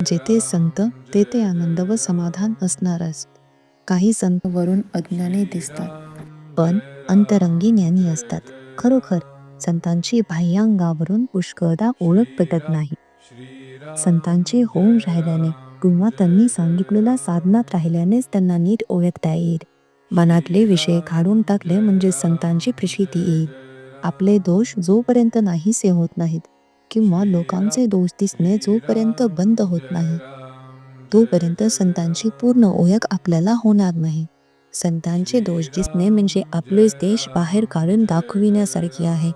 जेथे संत तेथे आनंद व समाधान असणारच काही संत वरून अज्ञानी दिसतात पण अंतरंगी ज्ञानी असतात. खरोखर संतांची बाह्यांगावरून पुष्कळदा ओळख पटत नाही. संतांचे होऊन राहिल्याने किंवा त्यांनी सांगितलेल्या साधनात राहिल्यानेच त्यांना नीट ओळखता येईल. मनातले विषय काढून टाकले म्हणजे संतांची प्रचिती येईल. आपले दोष जोपर्यंत नाहीसे होत नाहीत किंवा लोकांचे दोष दिसणे जोपर्यंत बंद होत नाही तोपर्यंत संतांची पूर्ण ओळख आपल्याला होणार नाही. संतांचे दोष दिसणे म्हणजे आपलेच देश बाहेर काढून दाखविण्यासारखे आहे.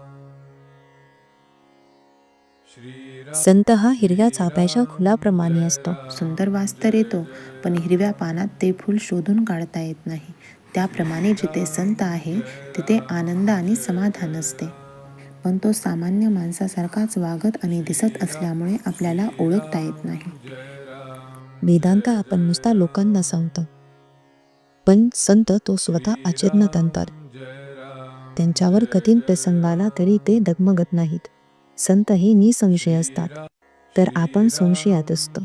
संत हा हिरव्या चाप्याच्या खुलाप्रमाणे असतो. सुंदर वास तर येतो पण हिरव्या पानात ते फूल शोधून काढता येत नाही. त्याप्रमाणे जिथे संत आहे तिथे आनंद आणि समाधान असते. पण तो सामान्य माणसासारखाच वागत आणि दिसत असल्यामुळे आपल्याला ओळखता येत नाही. वेदांत आपण नुसता लोकांना सांगतो. पण संत तो स्वतः आचरणात आणतात. त्यांच्यावर कठीण प्रसंग आला तरी ते डगमगत नाहीत. संत हे निसंशय असतात. तर आपण संशयात असतो.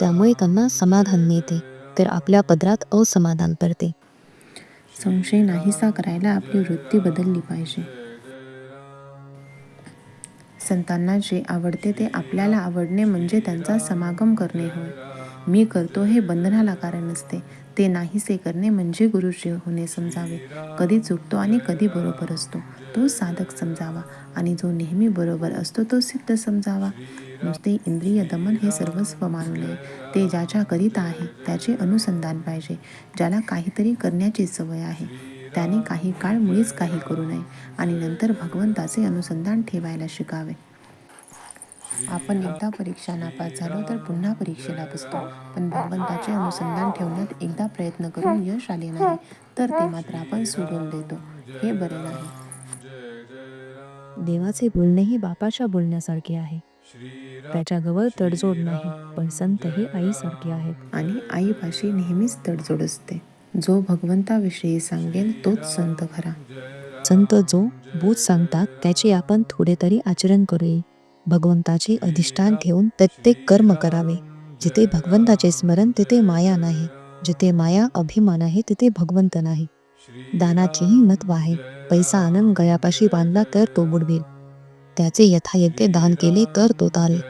त्यामुळे त्यांना समाधान मिळते. तर आपल्या पदरात असमाधान पडते. संशय नाहीसा करायला आपली वृत्ती बदलली पाहिजे. संतांना जे आवडते ते आपल्याला आवडणे म्हणजे त्यांचा समागम करणे होय. मी करतो हे बंधनाला कारण असते ते नाहीसे करणे म्हणजे गुरुजी होणे समजावे. कधी चुकतो आणि कधी बरोबर असतो. तो साधक समजावा आणि जो नेहमी बरोबर असतो तो सिद्ध समजावा. नुसते इंद्रिय दमन हे सर्वस्व मानू नये. ते ज्याच्या करीता आहे त्याचे अनुसंधान पाहिजे. ज्याला काहीतरी करण्याची सवय आहे. त्याने काही काळ मुळीच काही करू नये आणि नंतर भगवंताचे अनुसंधान ठेवायला शिकावे. आपण एकदा परीक्षा नापास झालो तर पुन्हा परीक्षेला बसतो. पण भगवंताचे अनुसंधान ठेवण्यात एकदा प्रयत्न करून यश आले नाही तर ते मात्र आपण सोडून देतो. हे बरे नाही. देवाचे बोलणेही बापाच्या बोलण्यासारखे आहे. त्याच्याजवळ तडजोड नाही पण संत हे आईसारखे आहेत. आणि आईपाशी नेहमीच तडजोड असते. जो भगवंताविषयी सांगेल तोच संत खरा. संत जो बोध सांगतात त्याचे आपण थोडे तरी आचरण करूये भगवंताचे अधिष्ठान ठेवून प्रत्येक कर्म करावे. जिथे भगवंताचे स्मरण तिथे माया नाही. जिथे माया अभिमान आहे तिथे भगवंत नाही. दानाचेही महत्त्व आहे पैसा आणून गळ्यापाशी बांधला तर तो बुडवेल. त्याचे यथायोग्य दान केले तर तो तारेल.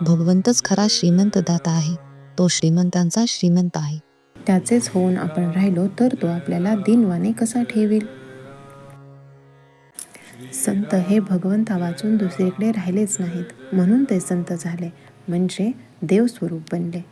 भगवंतच खरा श्रीमंत दाता आहे. तो श्रीमंतांचा श्रीमंत आहे. त्याचेच होऊन आपण राहिलो तर तो आपल्याला दिनवाने कसा ठेवील? संत हे भगवंता वाचून दुसरीकडे राहिलेच नाहीत. म्हणून ते संत झाले. म्हणजे देवस्वरूप बनले.